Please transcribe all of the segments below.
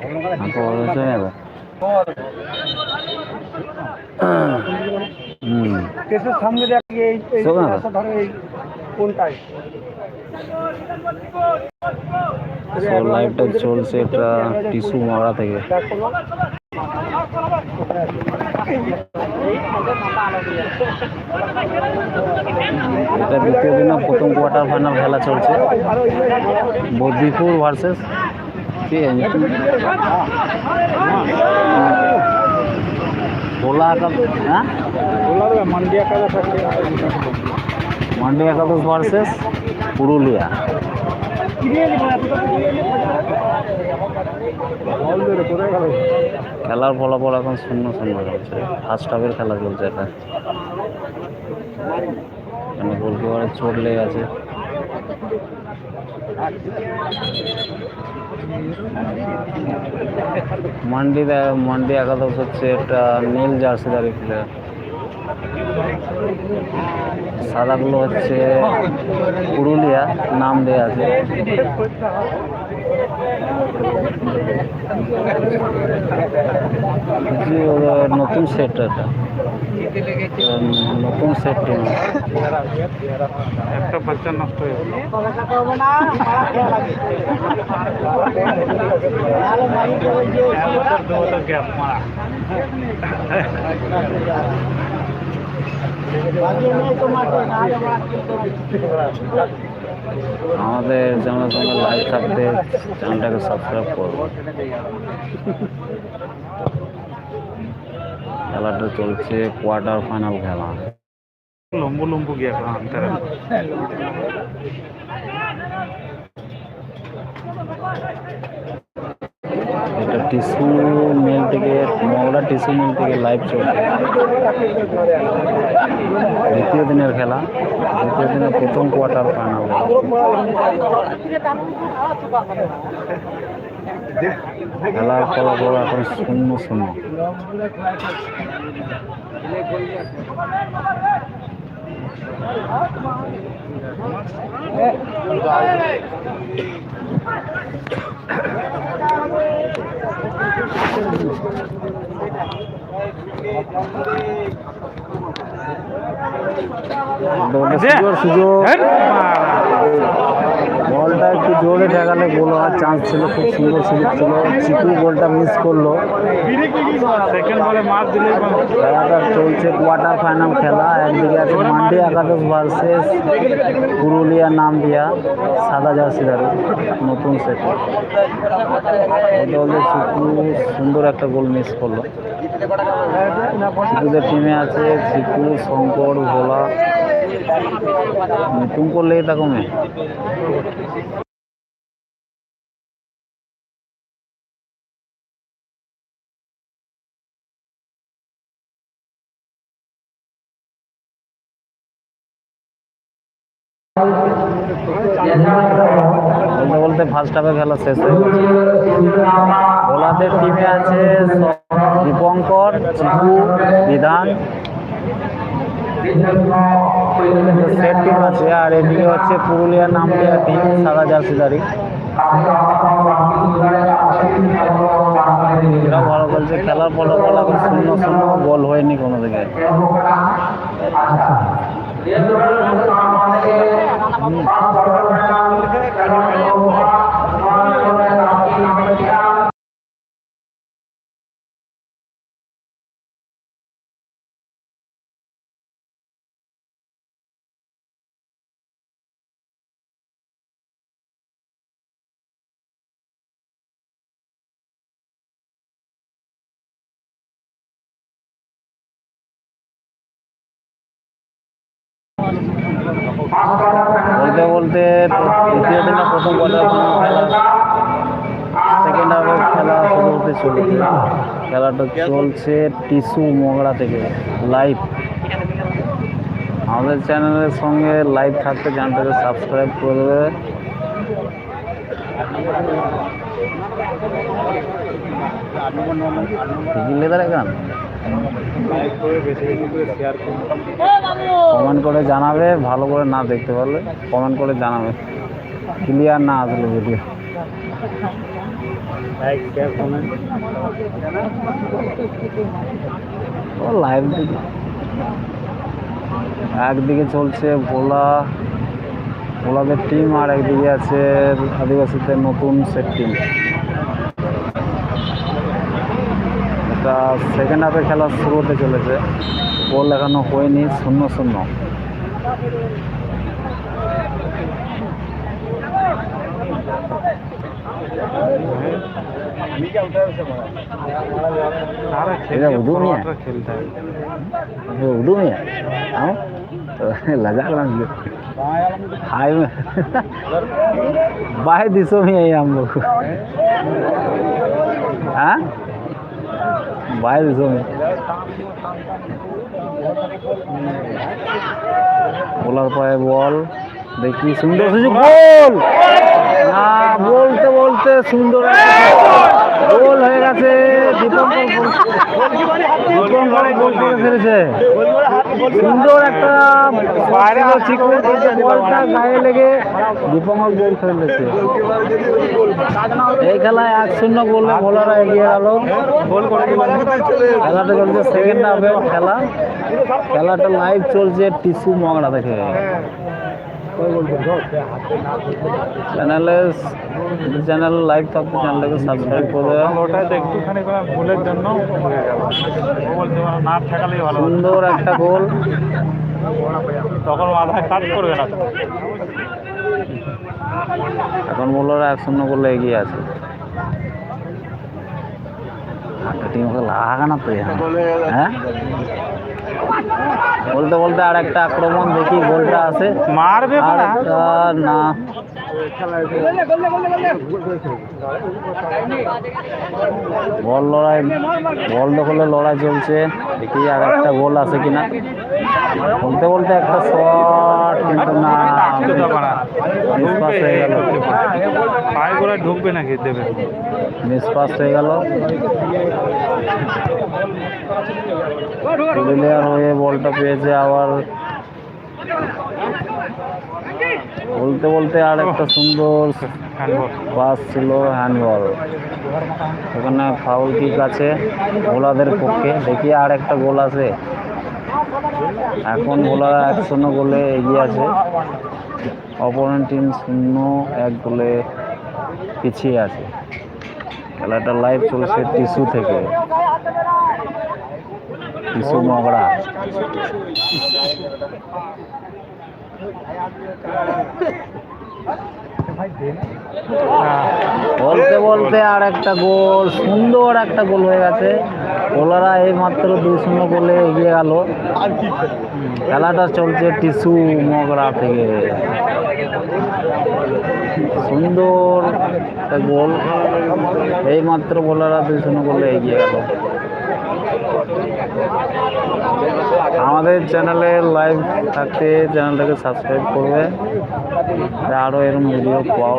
চলে সামনে লাইভটা চলছে এটা টিস্যু মারা থেকে এটা দ্বিতীয় দিনে প্রথম কোয়ার্টার ফাইনাল খেলা চলছে। Badripur versus versus Purulia ball ধরে কোথায় গেল খেলার ফলাফল এখন শূন্য শূন্য চলছে। ফার্স্ট হাফের খেলা চলছে এটা এখানে গোলকিপারের চোট লেগে আছে মান্ডি মান্ডি একাদশ হচ্ছে একটা নীল জার্সিদারি প্লেয়ার। সাদাগুলো হচ্ছে পুরুলিয়া নাম দেওয়া আছে। নতুন সেট এটা। নতুন সেট একটা বাচ্চা নষ্ট হয়ে গেল। গ্যাপ মারা আমাদের যেমন তোমার লাইভ থাকবে, চ্যানেলটাকে সাবস্ক্রাইব করব খেলাটা চলছে কোয়ার্টার ফাইনাল খেলা। লম্বু লম্বু গিয়া এটা টিস্যু মিল থেকে, মগলা টিস্যু মিল থেকে লাইভ চলছে দ্বিতীয় দিনের খেলা, দ্বিতীয় দিনের প্রথম কোয়ার্টার ফাইনাল খেলার ফলাফল এখন শূন্য শূন্য। সুযোগ সুযোগ বলটা একটু জোরে ঠেকালে গোল হওয়ার চান্স ছিল খুব সুন্দর সুযোগ ছিল। চিকু গোলটা মিস করল। খেলাটা চলছে কোয়ার্টার ফাইনাল খেলা। একদিকে আছে মান্ডি একাদশ ভার্সেস পুরুলিয়া নাম দিয়া সাদা জার্সিদার নতুন সেট বলতে চিকু সুন্দর একটা গোল মিস করল। চিকুদের টিমে আছে চিকু শঙ্কর ভোলা। নতুন করলেই তা কমে বলতে বলতে ফার্স্ট হাফে খেলা শেষ হয়ে গেছে। টিমে আছে দীপঙ্কর বিধান। সেট টিম আছে আর এদিকে হচ্ছে পুরুলিয়ার নাম দেওয়া টিম সাদা জার্সিদারি এরাও ভালো খেলছে খেলার ফলাফল এখন শূন্য শূন্য গোল হয়নি কোনো দিকে বলতে বলতে দ্বিতীয় দিনে প্রথম কোয়ার্টার সেকেন্ড হাফে খেলা হতে চলেছে। খেলাটা চলছে টিস্যু মগড়া থেকে লাইভ আমাদের চ্যানেলের সঙ্গে লাইভ থাকতে চ্যানেলটাকে সাবস্ক্রাইব করে দেবে। লেদার গান কমেন্ট করে জানাবে, ভালো করে না দেখতে পারলে কমেন্ট করে জানাবে। ক্লিয়ার না আসলে ভিডিও ও লাইভ দিকে। একদিকে চলছে ভোলা। ভোলাদের টিম আর একদিকে আছে আদিবাসীদের নতুন সেট টিম এটা সেকেন্ড হাফে খেলা শুরু হতে চলেছে গোল এখনো হয়নি শূন্য শূন্য अरे इधर खेल उर्दू में है? के खेलता है ये उर्दू में है हाँ तो लगा रहा हूँ हाय में बाहर दिशों में है हम लोग हाँ বাইর জমি। বোলার পায়ে বল। দেখি সুন্দর সুযোগ গোল! না বলতে বলতে সুন্দর গোল হয়ে গেছে দীপঙ্কর গোল- করে ফেলেছে। সুন্দর একটা বাইরে বলটা গায়ে লেগে দীপঙ্কর গোল ফেলেছে। এই খেলায় এক শূন্য গোলে বোলাররা এগিয়ে গেল। খেলাটা চলছে সেকেন্ড হাফের খেলা। খেলাটা লাইভ চলছে টিসু মগড়া থেকে চ্যানেলে চ্যানেল লাইভ থাকবে চ্যানেলটাকে সাবস্ক্রাইব করে একটুখানি করে ভুলের জন্য সুন্দর একটা গোল তখন মাথায় কাজ করবে না এখন বোলাররা এক শূন্য করলে এগিয়ে আছে। একটা টিম ওকে লাগা না তো হ্যাঁ? বলতে বলতে আর একটা আক্রমণ দেখি গোলটা আছে। মারবে না। বল লড়াই বল দখলে লড়াই চলছে। দেখি আর একটা গোল আছে কিনা। বলতে বলতে একটা শট কিন্তু না আসতে দেবে না মিস হয়ে গেল। পায়ে করে ঢুকবে নাকি দেবে? মিস পাস হয়ে গেল। পুরুলিয়ার হয়ে বলটা পেয়েছে আবার। বলতে বলতে আর একটা সুন্দর পাস ছিল হ্যান্ডবল ওখানে ফাউল কিক আছে ভোলাদের পক্ষে। দেখি আর একটা গোল আছে। এখন ভোলা এক শূন্য গোলে এগিয়ে আছে। অপোনেন্ট টিম শূন্য, এক গোলে পিছিয়ে আছে। খেলাটা লাইভ চলছে টিসু থেকে। টিসু মগড়া বলতে বলতে আর একটা গোল, সুন্দর একটা গোল হয়ে গেছে। ওলারা এই মাত্র দুই শূন্য গোলে। এগিয়ে গেল খেলাটা চলছে টিসু মগরা থেকে। সুন্দর গোল। এই মাত্র বোলাররা দুই শূন্য বলে এগিয়ে গেল। আমাদের চ্যানেলে লাইভ থাকতে চ্যানেলটাকে সাবস্ক্রাইব করবে। আরও এরকম ভিডিও পাও।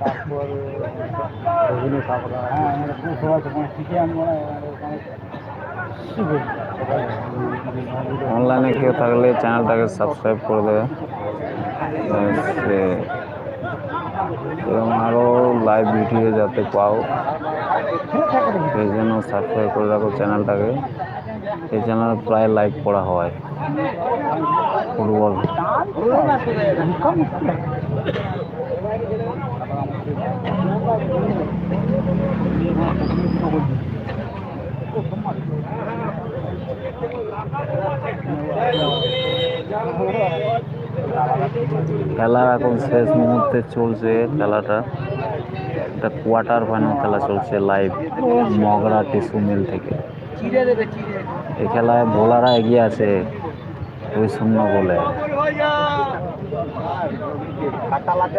তারপরে রবীন্দ্র হ্যাঁ সবাই তোমার শিখে অনলাইনে কেউ থাকলে চ্যানেলটাকে সাবস্ক্রাইব করে দেবে। সে এবং আরও লাইভ ভিডিও যাতে পাও। সেই জন্য সাবস্ক্রাইব করে রাখো চ্যানেলটাকে এই চ্যানেলে প্রায় লাইভ করা হয়। ফুটবল। খেলার এখন শেষ মুহূর্তে চলছে খেলাটা। একটা কোয়ার্টার ফাইনাল খেলা চলছে লাইভ মগরা টিসু মিল থেকে। এই খেলায় বোলাররা এগিয়ে আছে দুই শূন্য বলে কাটা লাগে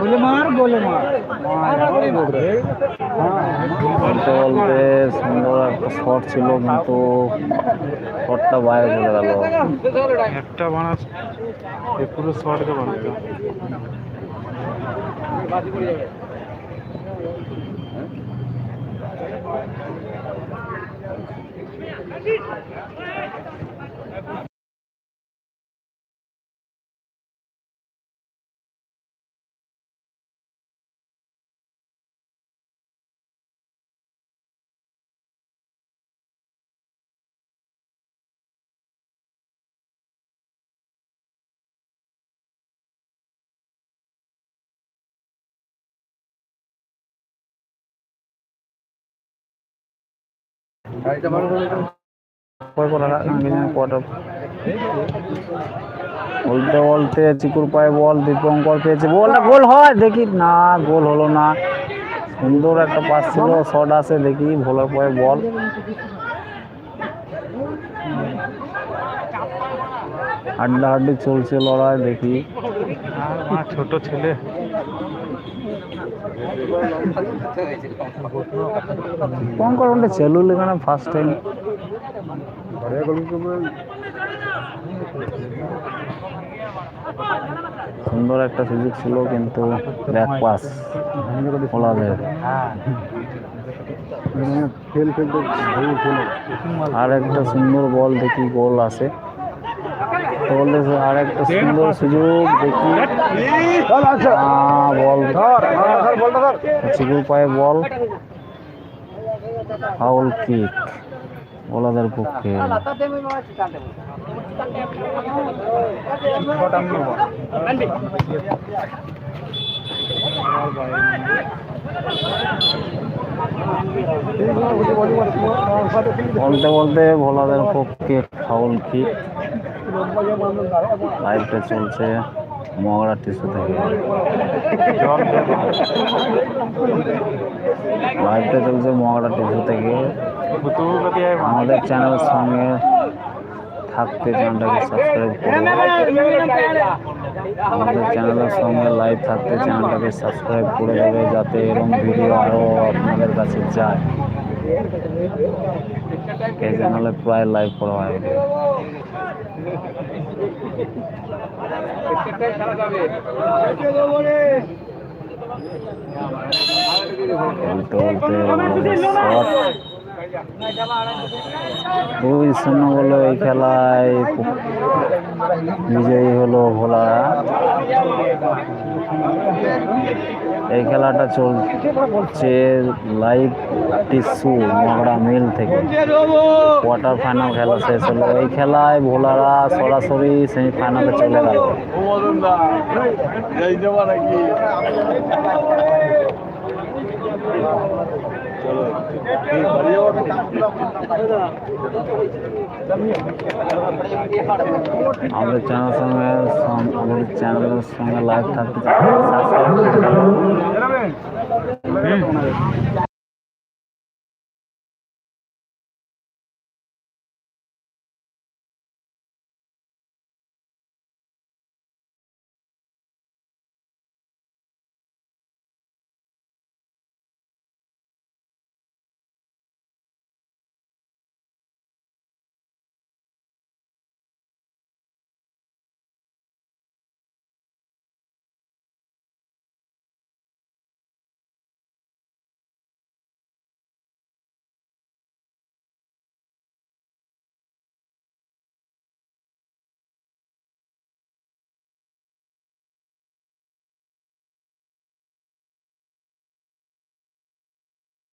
বলে মার বলে মার বলতে বলতে সুন্দর একটা শট ছিল কিন্তু শটটা বাইরে চলে গেল একটা বানা পুরো শটকে বানাতে বলতে বলতে চিকুর পায়ে বল দীপঙ্কর পেয়েছে। বলটা গোল হয় দেখি না গোল হলো না। সুন্দর একটা পাস ছিল শট আসে দেখি ভোলার পায়ে বল। হাড্ডা হাড্ডি চলছে লড়াই দেখি। ছোট ছেলে। দীপঙ্কর ওটা চেলু লেখানে ফার্স্ট টাইম সুন্দর একটা সুযোগ ছিল, কিন্তু ব্যাক পাস আর একটা সুন্দর বল দেখি গোল আসে। তো বলতে আর একটা সুন্দর সুযোগ দেখি। বল চিকুর পায়ে বল। ফাউল কিক ওলাদের পক্ষে। বলতে বলতে ভোলাদের পক্ষে ফাউল কিক লাইভটা চলছে মগরা টিস্যু থেকে লাইভটা চলছে মগরা টিস্যু থেকে আমাদের চ্যানেলের সঙ্গে থাকতে চ্যানেলটাকে সাবস্ক্রাইব করুন আমাদের চ্যানেলের সঙ্গে লাইভ থাকতে চ্যানেলটাকে সাবস্ক্রাইব করে দেবে যাতে এরকম ভিডিও আরও আপনাদের কাছে যায়। এই চ্যানেলে প্রায় লাইভ করা হয় বলতে বলতে শট দুই শূন্য বলে এই খেলায় বিজয়ী হলো ভোলা এই খেলাটা চলছে লাইভ টিস্যু, মগড়া মিল থেকে। কোয়ার্টার ফাইনাল খেলা শেষ হলো। এই খেলায় ভোলারা সরাসরি সেমিফাইনালে চলে গেল। আমাদের চ্যানেল সঙ্গে সং- আমাদের চ্যানেলের সঙ্গে লাইভ থাকতে সাবস্ক্রাইব